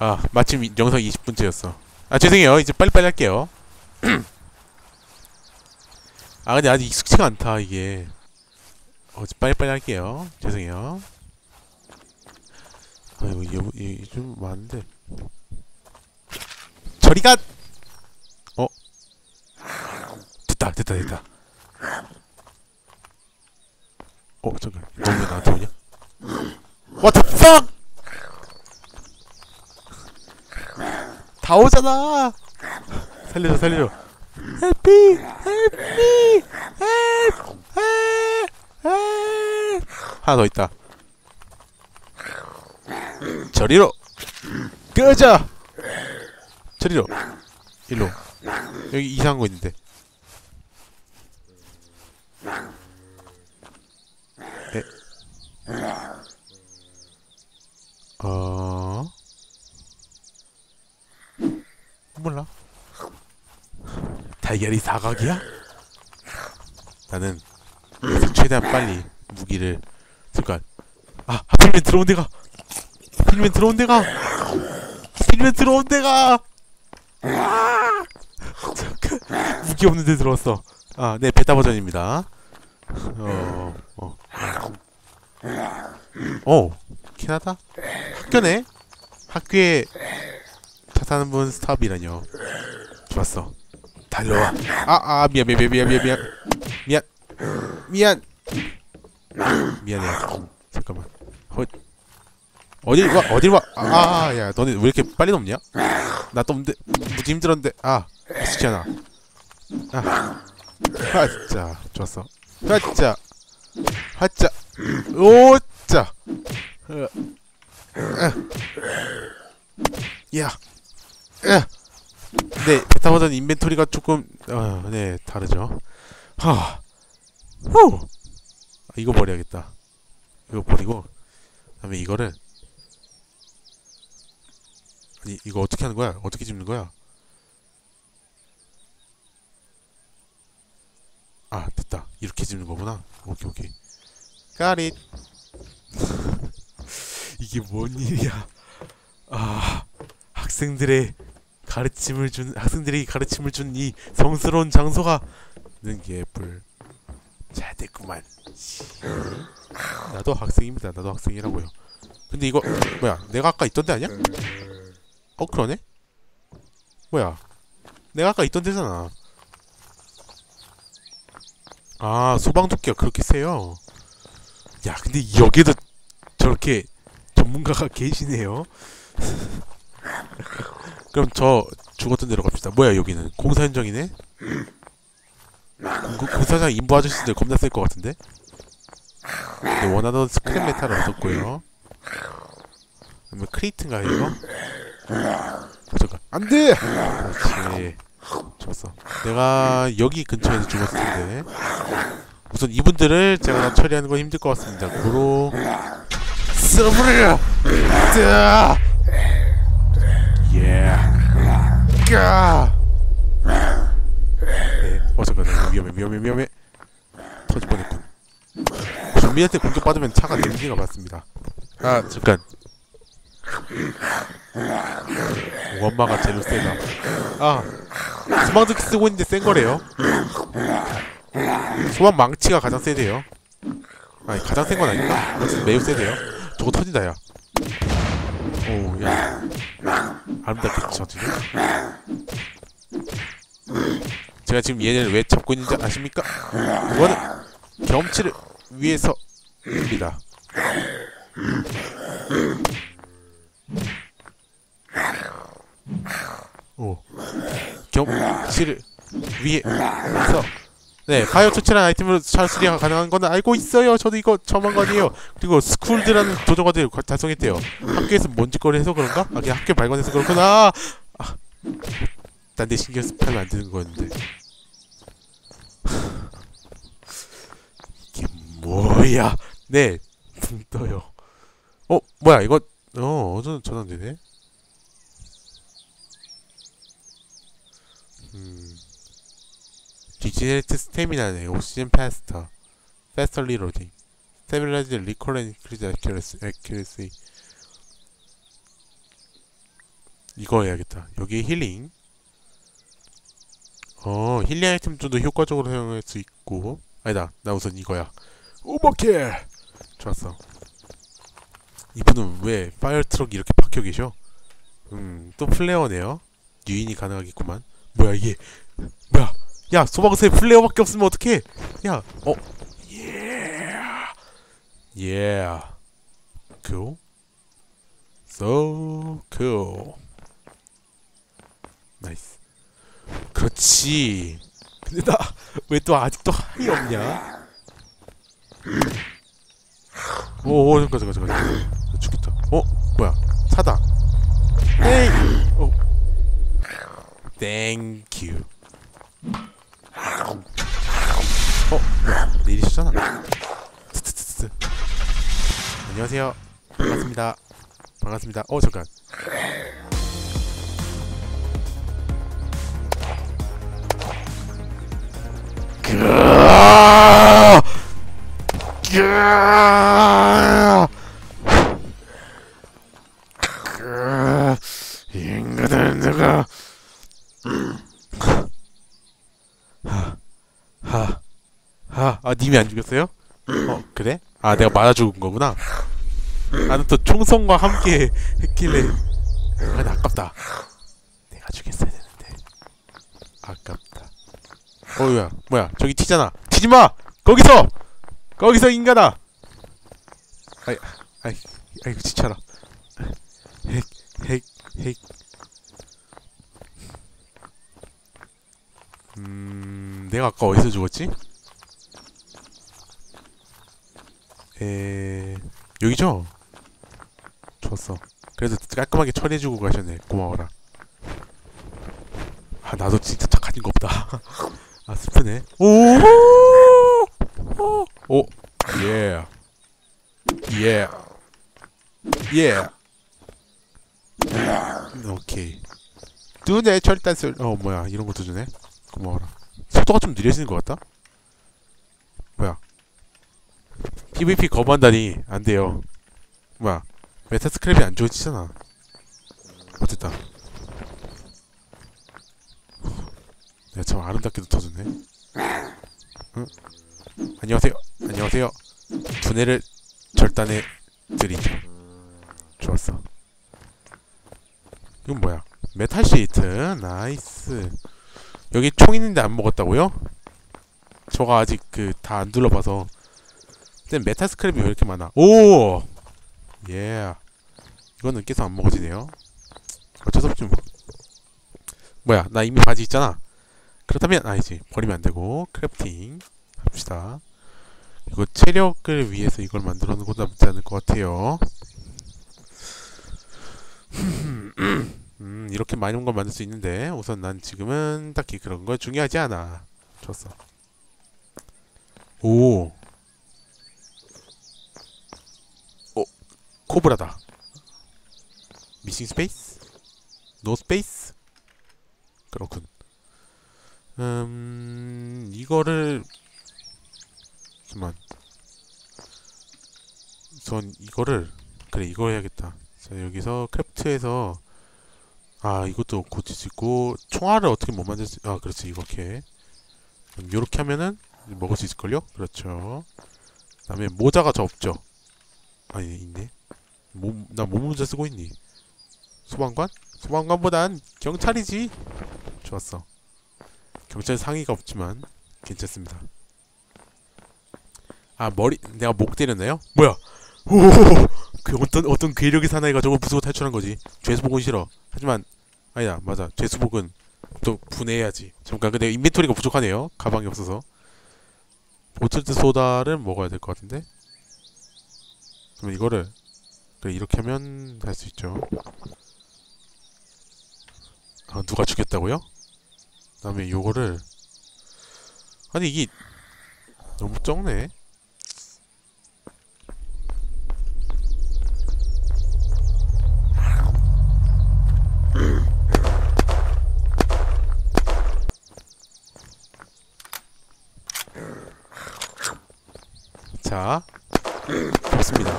아 마침 이- 영상 20분째였어. 아 죄송해요. 이제 빨리빨리 할게요. 아 근데 아직 익숙치가 않다 이게. 어 빨리빨리 할게요. 죄송해요. 아이고 이거 이거 좀 많은데. 저리가 어? 됐다 됐다 됐다. 어 잠깐. 너왜 나한테 오냐? What the fuck 다 오잖아. 살려줘 살려줘. Help Help Help 하나 더 있다. 저리로. 끄자. 저리로. 일로. 여기 이상한 거 있는데. 에? 어 몰라 달걀이 사각이야? 나는 최대한 빨리 무기를 잠깐 아 하필이면 들어온 데가 하필이면 들어온 데가 하필이면 들어온 데가 아! 잠깐 무기 없는 데 들어왔어 아네 베타 버전입니다 어, 어. 어, 캐나다? 학교네? 학교에 차 타는 분 스탑이라뇨. 좋았어. 달려와. 아, 아, 미안, 미안, 미안, 미안, 미안, 미안. 미안. 미안. 미안해. 잠깐만. 어, 어딜 와, 어딜 와. 아, 아, 야, 너네 왜 이렇게 빨리 넘냐? 나또 무지 힘들었는데. 아, 않아. 아, 아, 진짜. 좋았어. 하자 하자 오자 어, 야 야. 네 베타 버전 인벤토리가 조금 어, 네 다르죠. 하. 후. 아, 이거 버려야겠다. 이거 버리고 그다음에 이거를. 아니 이거 어떻게 하는 거야? 어떻게 집는 거야? 아 됐다. 이렇게 집는 거구나. 오케이 오케이. 까릿 이게 뭔 일이야? 아 학생들의 가르침을 준 학생들이 가르침을 준 이 성스러운 장소가 는 예쁠 잘 됐구만. 씨. 나도 학생입니다. 나도 학생이라고요. 근데 이거 뭐야 내가 아까 있던 데 아니야? 어 그러네? 뭐야 내가 아까 있던 데잖아. 아 소방도끼가 그렇게 세요? 야 근데 여기도 저렇게 전문가가 계시네요 그럼 저 죽었던 데로 갑시다. 뭐야 여기는? 공사 현장이네? 공, 공사장 인부 아저씨들 겁나 셀 것 같은데? 네, 원하던 스크랩 메탈을 얻었고요. 그다음에 크리트인가 이거? 어, 잠깐. 안돼! 그렇지 좋았어. 내가 여기 근처에서 죽었을 텐데 우선 이분들을 제가 다 처리하는 건 힘들 것 같습니다. 고로. 예 까! 네. 어 잠깐 나 위험해 위험해 위험해. 터질 뻔했군. 좀비한테 공격받으면 차가 냄새가 맞습니다. 아 잠깐. 원마가 제일 세다. 아 소방도끼 쓰고 있는데 센 거래요? 소방 망치가 가장 세대요. 아니 가장 센 건 아닌가? 매우 세대요. 저거 터진다 야. 오야 아름답게 쳐지네 제가 지금 얘네를 왜 잡고 있는지 아십니까? 이거는 경험치를 위해서입니다. 오. 경험치를 위해서 네, 가요 초치라는 아이템으로 차 수리가 가능한 건 알고 있어요. 저도 이거 처음 거 아니에요. 그리고 스쿨드라는 과- 달성했대요. 학교에서 뭔짓거리 해서 그런가? 아, 그냥 학교 발견해서 그렇구나. 아, 딴데 신경 쓰면 안 되는 거였는데. 이게 뭐야? 네, 붕 떠요. 어, 뭐야, 이거, 어, 어제는 전환되네? 음. 디지털 스태미나네 옥시즌 faster reloading stabilize recall and increase accuracy, accuracy. 이거 해야겠다. 여기 힐링. 어, 힐링 아이템 좀 더 효과적으로 사용할 수 있고. 아니다. 나 우선 이거야. 오버킬! 좋았어. 이분은 왜 파이어 트럭이 이렇게 박혀 계셔? 음, 또 플레어네요. 유인이 가능하겠구만. 뭐야 이게? 야, 소방서에 플레어밖에 없으면 어떡해? 야, 어, cool, so cool, 나이스. 그렇지. 근데 나 왜 또 아직도 하이 없냐? 오, 오, 잠깐, 잠깐, 잠깐. 나 죽겠다. 어, 뭐야? 차다. 에이, 어, 땡큐. 어? 내리시잖아. 안녕하세요. 반갑습니다. 반갑습니다. 어, 잠깐. 그... 그... 인간은 누가 하, 하, 아, 님이 안 죽였어요? 어, 그래? 아, 내가 맞아 죽은 거구나. 나는 또 총성과 함께 했길래. 아, 나 아깝다. 내가 죽였어야 되는데. 아깝다. 어우야, 뭐야, 저기 튀잖아. 튀지 마! 거기서! 거기서 인간아! 아이, 아이, 아이고, 지쳐라. 핵, 핵, 핵. 음, 내가 아까 어디서 죽었지? 에, 여기죠? 좋았어. 그래도 깔끔하게 처리해주고 가셨네. 고마워라. 아, 나도 진짜 착한 거 없다. 아, 슬프네. 오! 오! 오! 예. 예. 예. 오케이. 눈에 철단술. 어, 뭐야. 이런 것도 주네. 고마워라. 속도가 좀 느려지는 것 같다? 뭐야. PVP 거부한다니. 안 돼요. 뭐야. 메타 스크랩이 안 좋아지잖아. 어쨌다. 내가 참 아름답게도 터졌네. 응? 안녕하세요. 안녕하세요. 두뇌를 절단해 드리죠. 좋았어. 이건 뭐야? 메탈 시트. 나이스. 여기 총 있는데 안 먹었다고요? 저가 아직 그 다 안 둘러봐서. 근데 메탈 스크랩이 왜 이렇게 많아? 오! 예. 이거는 계속 안 먹어지네요. 어쩔 수 없지 뭐. 뭐야? 나 이미 바지 있잖아. 그렇다면 아니지. 버리면 안 되고 크래프팅 합시다. 이거 체력을 위해서 이걸 만들어 놓은 것도 나쁘지 않을 것 같아요. 음, 이렇게 많은 걸 만들 수 있는데 우선 난 지금은 딱히 그런 거 중요하지 않아. 좋았어. 오. 코브라다. 미싱 스페이스? 노 스페이스? 그렇군. 음, 이거를 잠만. 전 이거를 그래 이거 해야겠다. 자 여기서 크래프트에서 아 이것도 고칠 수 있고 총알을 어떻게 못 만들 수? 아 그렇지 이렇게 이렇게 하면은 먹을 수 있을걸요? 그렇죠. 그 다음에 모자가 저 없죠? 아니 있네. 몸, 나 몸모자 쓰고 있니? 소방관? 소방관보단 경찰이지. 좋았어. 경찰 상의가 없지만 괜찮습니다. 아 머리 내가 목 때렸나요? 뭐야? 오, 그 어떤 어떤 괴력의 사나이가 저걸 부수고 탈출한 거지. 죄수복은 싫어. 하지만 아니다 맞아 죄수복은 또 분해해야지. 잠깐 근데 인벤토리가 부족하네요. 가방이 없어서. 보틀트 소다를 먹어야 될 것 같은데. 그럼 이거를 그래 이렇게 하면 할 수 있죠. 아 누가 죽였다고요? 그 다음에 요거를 아니 이게 너무 적네. 자, 좋습니다.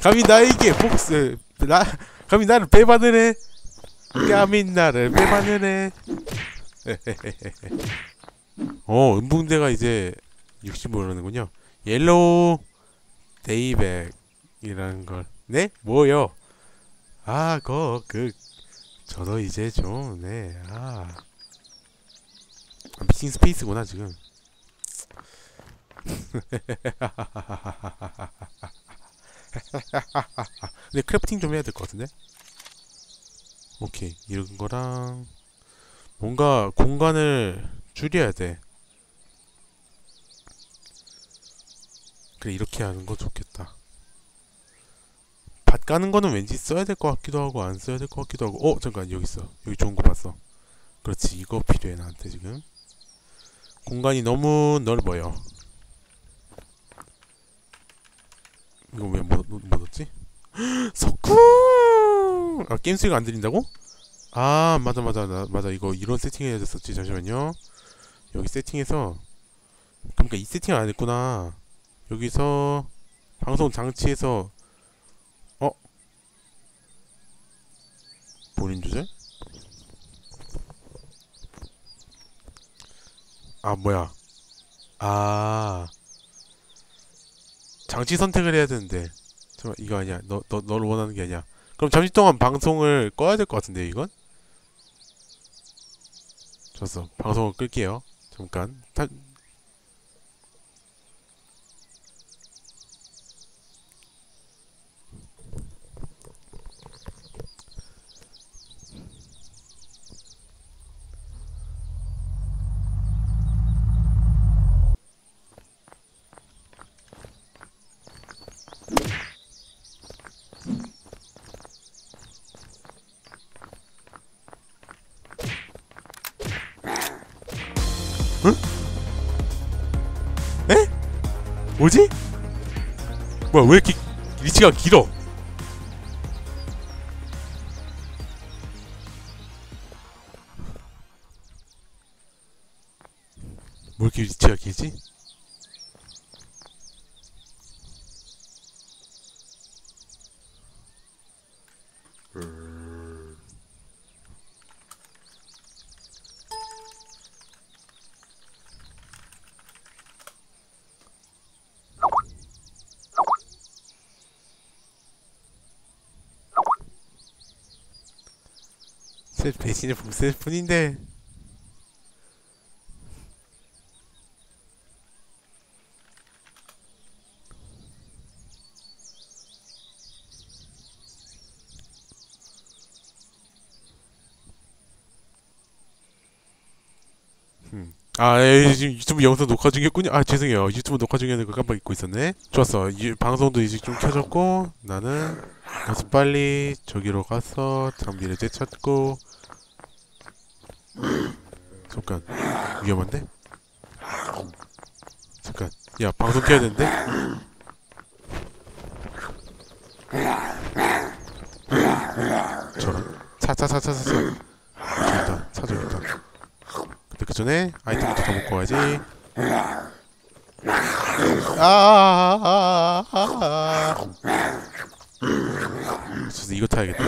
감히 나에게 복수 나 감히 나를 해 감히 나를 해 어, 은붕대가 이제 60 오르는군요. 옐로우 데이백이라는 걸. 네? 뭐요? 아, 그, 그, 저도 이제 좀, 네, 아. 아, 미싱 스페이스구나, 지금. 근데 크래프팅 좀 해야 될 것 같은데? 오케이. 이런 거랑, 뭔가 공간을 줄여야 돼. 그래 이렇게 하는 거 좋겠다. 밭 까는 거는 왠지 써야 될 것 같기도 하고 안 써야 될 것 같기도 하고 어 잠깐 여기 있어 여기 좋은 거 봤어 그렇지 이거 필요해 나한테 지금 공간이 너무 넓어요 이거 왜 못 못 얻었지? 석궁 아 게임 소리가 안 들린다고? 아 맞아 맞아 나, 맞아 이거 이런 세팅 해야 됐었지 잠시만요 여기 세팅해서 그러니까 이 세팅을 안 했구나 여기서 방송 장치에서 어? 본인 조절? 아 뭐야 아 장치 선택을 해야 되는데. 잠깐 이거 아니야. 너, 너, 너를 원하는 게 아니야. 그럼 잠시 동안 방송을 꺼야 될 것 같은데 이건? 좋았어. 방송을 끌게요. 잠깐. 타, 뭐지? 뭐야 왜 이렇게 리치가 길어? 뭐 이렇게 리치가 길지? 제 배신을 봉쇄할 뿐인데 음. 아, 예, 지금 유튜브 영상 녹화 중이었군요. 아, 죄송해요. 유튜브 녹화 중이었는데 깜빡 잊고 있었네. 좋았어. 이, 방송도 이제 좀 켜졌고, 나는 가서 빨리 저기로 가서 장비를 되찾고. 잠깐, 위험한데? 잠깐, 야, 방송 켜야 되는데? 저런. 차, 차, 차, 차, 차, 차. 저기다, 차 저기다. 근데 그 전에 아이템부터 더 먹고 가야지. 아, 아, 아, 그 래서 이거 타야겠다.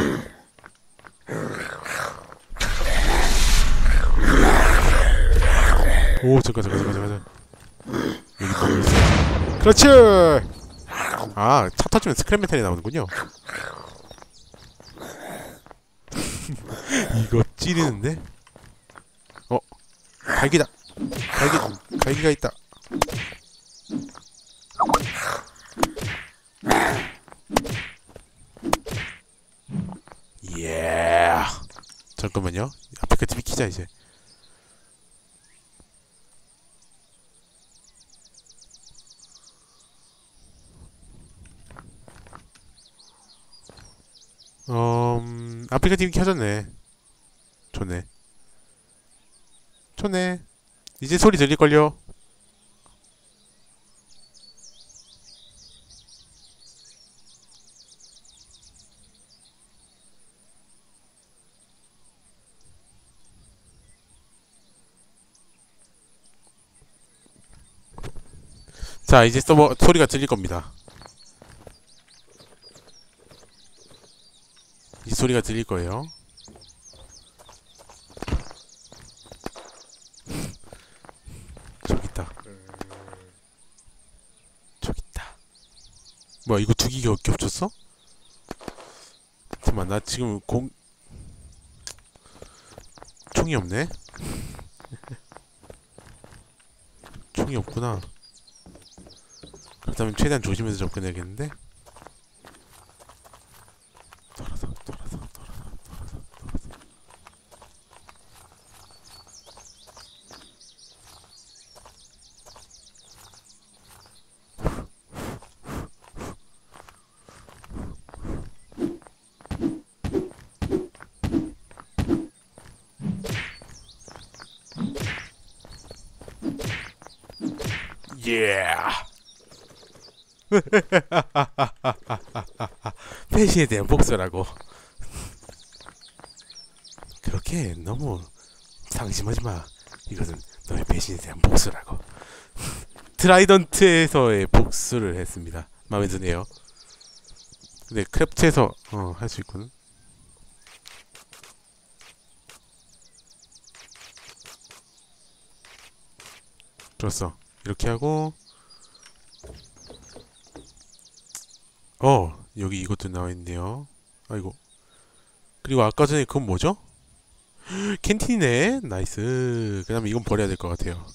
오, 잠깐, 잠깐, 잠깐, 잠깐. 여기 뭐 있어? 그렇지. 아, 차 터지면 스크랩 메탈이 나오는군요. 이거 찌르는데? 어, 갈기다. 갈기, 갈기가 있다. 예. 잠깐만요. 아프리카 TV 키자 이제. 음, 아프리카 TV 켜졌네. 좋네. 좋네. 이제 소리 들릴걸요? 자 이제 서버 뭐 소리가 들릴 겁니다. 이 소리가 들릴 거예요. 저기 있다. 저기 있다. 뭐야 이거 두 기가 겹쳤어? 잠깐만 나 지금 공 총이 없네? 총이 없구나. 그렇다면 최대한 조심해서 접근해야겠는데? 돌아서 돌아서 돌아서 돌아서 돌아서 예. 패시에 대한 복수라고. 그렇게 너무 상심하지 마. 이것은 너의 배신에 대한 복수라고. 트라이던트에서의 복수를 했습니다. 마음에 드네요. 근데 크래프트에서 어, 할 수 있거든. 좋았어. 이렇게 하고 어 여기 이것도 나와있네요. 아이고. 그리고 아까 전에 그건 뭐죠? 캔틴이네. 나이스. 그 다음에 이건 버려야 될 것 같아요.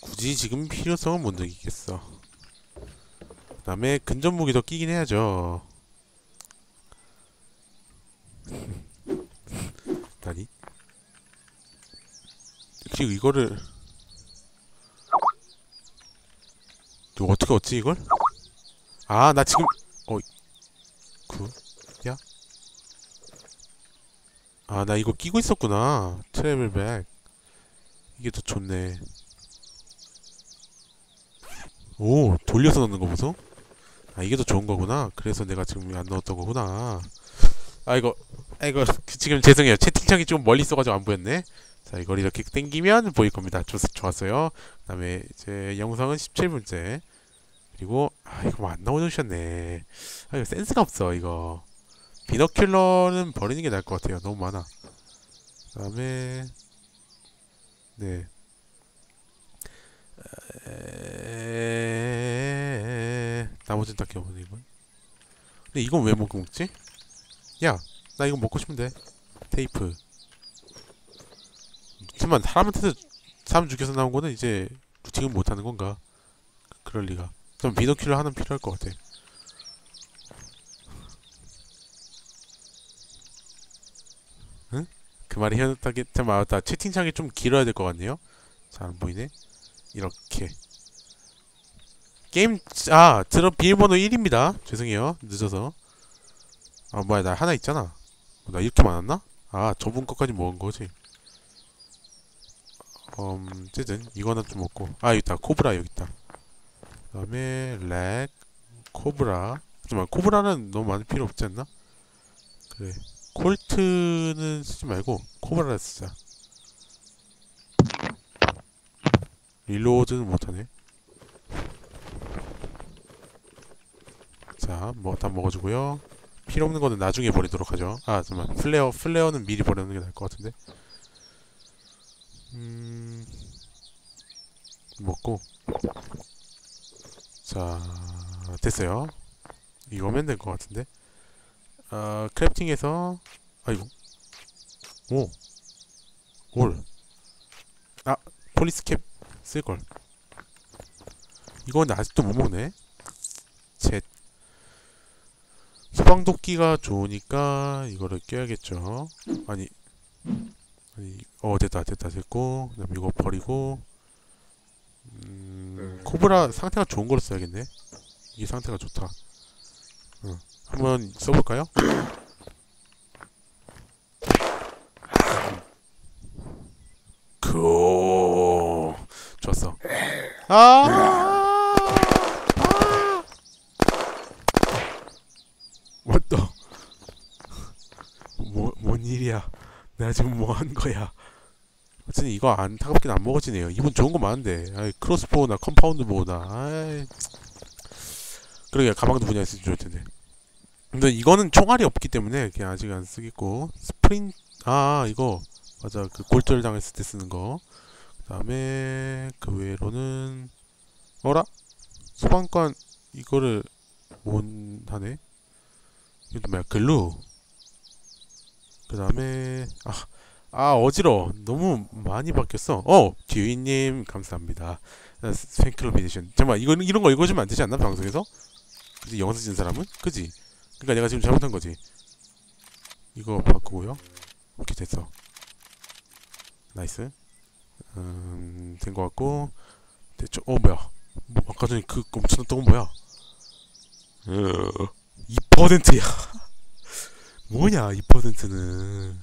굳이 지금 필요성은 못 느끼겠어. 그 다음에 근접 무기도 끼긴 해야죠. 나니? 그리고 이거를 이거 어떻게 얻지 이걸? 아 나 지금 어 그? 야? 아 나 이거 끼고 있었구나. 트래블백. 이게 더 좋네. 오 돌려서 넣는 거 보소? 아 이게 더 좋은 거구나. 그래서 내가 지금 안 넣었던 거구나. 아 이거 아 이거 그, 지금 죄송해요. 채팅창이 좀 멀리 있어가지고 안 보였네. 자 이걸 이렇게 땡기면 보일 겁니다. 좋, 좋았어요. 그 다음에 이제 영상은 17분째 그리고 아 이거 뭐안 넣어주셨네. 아 이거 센스가 없어 이거. 비너큘러는 버리는 게 나을 것 같아요. 너무 많아. 그 다음에 네. 에... 나머지는 다 깨보네 이건. 근데 이건 왜 먹고 먹지? 야 나 이거 먹고 싶은데. 테이프. 하지만 사람한테서 사람 죽여서 나온 거는 이제 지금 못하는 건가? 그럴 리가 좀 비너킬러 하나 필요할 것 같아. 응? 그 말이 현타게 참 맞다. 채팅창이 좀 길어야 될 것 같네요. 잘 안 보이네. 이렇게 게임 아 들어 비밀번호 1입니다. 죄송해요 늦어서. 아 뭐야 나 하나 있잖아. 나 이렇게 많았나? 아 저분 것까지 먹은 거지. 음, 어쨌든 이거는 좀 먹고 아 여기 있다 코브라 여기 있다. 그 다음에 렉, 코브라. 잠깐만 코브라는 너무 많이 필요 없지 않나? 그래. 콜트는 쓰지 말고 코브라를 쓰자. 릴로드는 못하네. 자, 뭐 다 먹어주고요. 필요 없는 거는 나중에 버리도록 하죠. 아, 잠깐만. 플레어, 플레어는 미리 버리는 게 나을 것 같은데. 음, 먹고. 자 됐어요. 이거면 될 것 같은데. 아 크래프팅에서 아이고. 오올아 폴리스캡 쓸걸. 이건 아직도 못 먹네. 셋. 소방도끼가 좋으니까 이거를 껴야겠죠. 아니 아니 어 됐다 됐다 됐고 그다음 이거 버리고 음, 코브라 상태가 좋은 걸로 써야겠네. 이게 상태가 좋다. 어, 한번 써볼까요? 그 좋았어. 아! 아! 뭐또 뭐, 뭔 일이야? 내가 지금 뭐 한 거야? 어쨌든 이거 안 타깝게 안 먹어지네요. 이분 좋은 거 많은데. 아이, 크로스보우나 컴파운드 보우나. 아이. 그러게 가방도 분야했으면 좋을 텐데. 근데 이거는 총알이 없기 때문에 그냥 아직 안 쓰겠고 스프린 아 이거 맞아 그 골절 당했을 때 쓰는 거 그다음에 그 외로는 어라 소방관 이거를 못 하네 이것도 뭐야 글루 그다음에 아, 아 어지러 너무 많이 바뀌었어. 어 듀이님 감사합니다. 아, 팬클럽 에디션. 잠깐만 이거 이런 거 읽어주면 안 되지 않나 방송에서? 그지 영상 찍는 사람은? 그지? 그러니까 내가 지금 잘못한 거지. 이거 바꾸고요. 오케이 됐어. 나이스. 음, 된 거 같고. 됐죠? 어 뭐야? 뭐, 아까 전에 그 엄청났던 건 뭐야? 어, 2%야. 뭐냐 2%는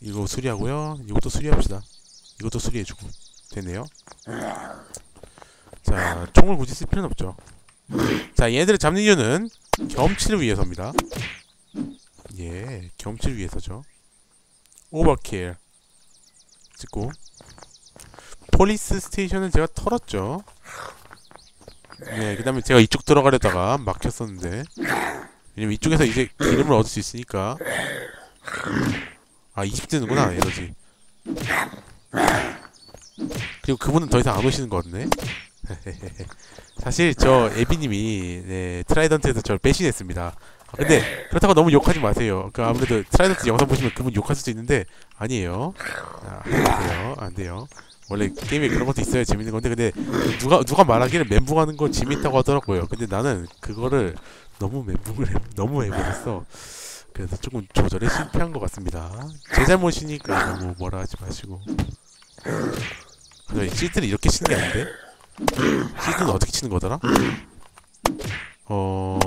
이거 수리하고요. 이것도 수리합시다. 이것도 수리해주고. 됐네요. 자 총을 굳이 쓸 필요는 없죠. 자 얘들을 잡는 이유는 경치를 위해서입니다. 예 경치를 위해서죠. 오버킬. 찍고. 폴리스 스테이션은 제가 털었죠. 네, 그 다음에 제가 이쪽 들어가려다가 막혔었는데. 왜냐면 이쪽에서 이제 기름을 얻을 수 있으니까 아 20대는구나 에너지. 그리고 그분은 더 이상 안 오시는 것 같네. 사실 저 에비님이 네, 트라이던트에서 저를 배신했습니다. 아, 근데 그렇다고 너무 욕하지 마세요. 그 아무래도 트라이던트 영상 보시면 그분 욕할 수도 있는데 아니에요. 아, 안 돼요. 안 돼요. 원래 게임에 그런 것도 있어야 재밌는 건데 근데 누가 누가 말하기를 멘붕하는 거 재밌다고 하더라고요. 근데 나는 그거를 너무 멘붕을 해, 너무 해버렸어. 그래서 조금 조절에 실패한 것 같습니다. 제 잘못이니까 너무 뭐라 하지 마시고. 그래서 시드는 이렇게 치는 게 아닌데? 시드는 어떻게 치는 거더라? 어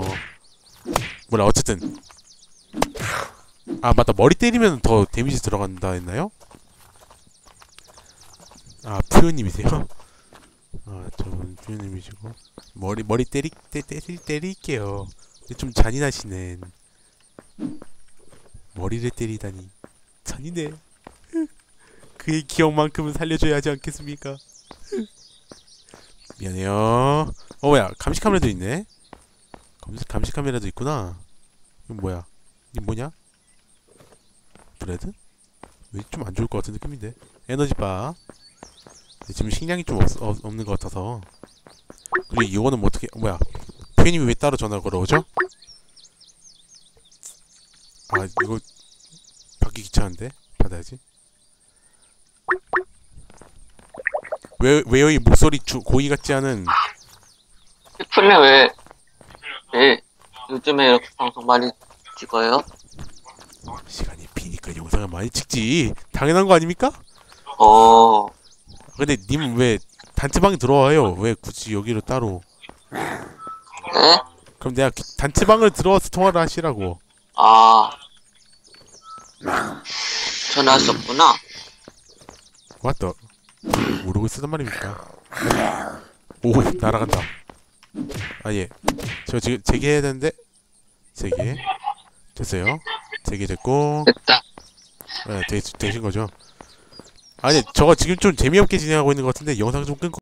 뭐라 어쨌든 아 맞다 머리 때리면 더 데미지 들어간다 했나요? 아 푸요님이세요? 아 저분 푸요님이시고 머리 머리 때리 때 때리 때릴게요. 좀 잔인하시네. 머리를 때리다니 잔인해. 그의 기억만큼은 살려줘야 하지 않겠습니까? 미안해요. 어 뭐야 감시 카메라도 있네. 감시 감시 카메라도 있구나. 이건 뭐야? 이게 뭐냐? 브레드? 왜 좀 안 좋을 것 같은 느낌인데? 에너지 바. 근데 지금 식량이 좀 없, 없, 없는 것 같아서 그리고 이거는 뭐 어떻게 뭐야 표현님이 왜 따로 전화 걸어오죠? 아 이거 받기 귀찮은데? 받아야지. 왜 왜요 이 목소리 주, 고의 같지 않은 피플님 왜, 왜 요즘에 이렇게 방송 많이 찍어요? 시간이 비니까 영상을 많이 찍지. 당연한 거 아닙니까? 어, 근데 님 왜 단체방에 들어와요? 왜 굳이 여기로 따로? 네? 그럼 내가 기- 단체방을 들어와서 통화를 하시라고 아, 전화하셨구나. 왔다 모르고 있었단 말입니까? 오 날아간다. 아 예 저 지금 재개해야 되는데? 재개? 됐어요. 재개 됐고. 됐다. 네, 되, 되신 거죠? 아니 저거 지금 좀 재미없게 진행하고 있는 것 같은데 영상 좀 끊고